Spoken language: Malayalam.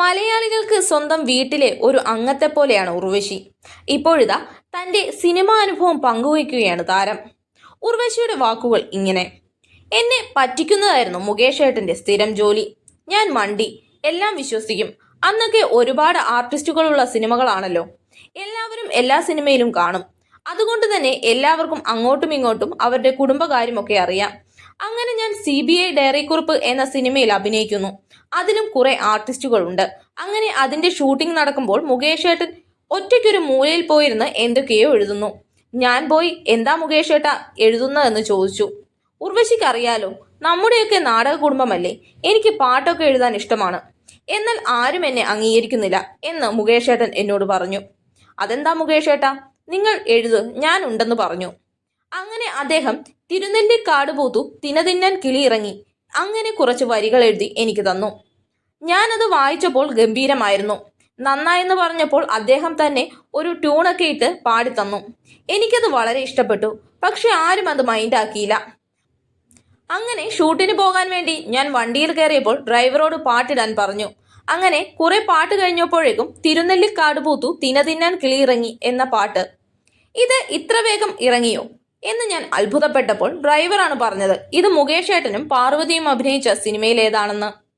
മലയാളികൾക്ക് സ്വന്തം വീട്ടിലെ ഒരു അംഗത്തെ പോലെയാണ് ഉർവശി. ഇപ്പോഴിതാ തന്റെ സിനിമാ അനുഭവം പങ്കുവയ്ക്കുകയാണ് താരം. ഉർവശിയുടെ വാക്കുകൾ ഇങ്ങനെ. എന്നെ പറ്റിക്കുന്നതായിരുന്നു മുകേഷ് ഏട്ടന്റെ സ്ഥിരം ജോലി. ഞാൻ മണ്ടി. എല്ലാം വിശ്വസിക്കും. അന്നൊക്കെ ഒരുപാട് ആർട്ടിസ്റ്റുകളുള്ള സിനിമകളാണല്ലോ. എല്ലാവരും എല്ലാ സിനിമയിലും കാണും. അതുകൊണ്ട് തന്നെ എല്ലാവർക്കും അങ്ങോട്ടും ഇങ്ങോട്ടും അവരുടെ കുടുംബകാര്യമൊക്കെ അറിയാം. അങ്ങനെ ഞാൻ സി ബി ഐ ഡയറി കുറിപ്പ് എന്ന സിനിമയിൽ അഭിനയിക്കുന്നു. അതിലും കുറെ ആർട്ടിസ്റ്റുകളുണ്ട്. അങ്ങനെ അതിന്റെ ഷൂട്ടിംഗ് നടക്കുമ്പോൾ മുകേഷ് ഏട്ടൻ ഒറ്റയ്ക്കൊരു മൂലയിൽ പോയിരുന്ന് എന്തൊക്കെയോ എഴുതുന്നു. ഞാൻ പോയി എന്താ മുകേഷ് ഏട്ട എഴുതുന്നതെന്ന് ചോദിച്ചു. ഉർവശിക്ക് അറിയാലോ നമ്മുടെയൊക്കെ നാടക കുടുംബമല്ലേ എനിക്ക് പാട്ടൊക്കെ എഴുതാൻ ഇഷ്ടമാണ്. എന്നാൽ ആരും എന്നെ അംഗീകരിക്കുന്നില്ല എന്ന് മുകേഷ് ഏട്ടൻ എന്നോട് പറഞ്ഞു. അതെന്താ മുകേഷ് ഏട്ടാ? നിങ്ങൾ എഴുത് ഞാൻ ഉണ്ടെന്ന് പറഞ്ഞു. അങ്ങനെ അദ്ദേഹം തിരുനെല്ലി കാടുപോത്തു തിനതിന്നാൻ കിളിയിറങ്ങി. അങ്ങനെ കുറച്ച് വരികൾ എഴുതി എനിക്ക് തന്നു. ഞാനത് വായിച്ചപ്പോൾ ഗംഭീരമായിരുന്നു. നന്നായെന്ന് പറഞ്ഞപ്പോൾ അദ്ദേഹം തന്നെ ഒരു ട്യൂണൊക്കെ ഇട്ട് പാടിത്തന്നു. തന്നു എനിക്കത് വളരെ ഇഷ്ടപ്പെട്ടു. പക്ഷെ ആരും അത് മൈൻഡാക്കിയില്ല അങ്ങനെ ഷൂട്ടിന് പോകാൻ വേണ്ടി ഞാൻ വണ്ടിയിൽ കയറിയപ്പോൾ ഡ്രൈവറോട് പാട്ടിടാൻ പറഞ്ഞു. അങ്ങനെ കുറെ പാട്ട് കഴിഞ്ഞപ്പോഴേക്കും തിരുനെല്ലി കാടുപൂത്തു തിനതിന്നാൻ കിളിയിറങ്ങി എന്ന പാട്ട്. ഇത് ഇത്ര വേഗം ഇറങ്ങിയോ? എന്ന് ഞാൻ അത്ഭുതപ്പെട്ടപ്പോൾ ഡ്രൈവറാണ് പറഞ്ഞത്. ഇത് മുകേഷ് ഏട്ടനും പാർവതിയും അഭിനയിച്ച സിനിമയിലേതാണെന്ന്.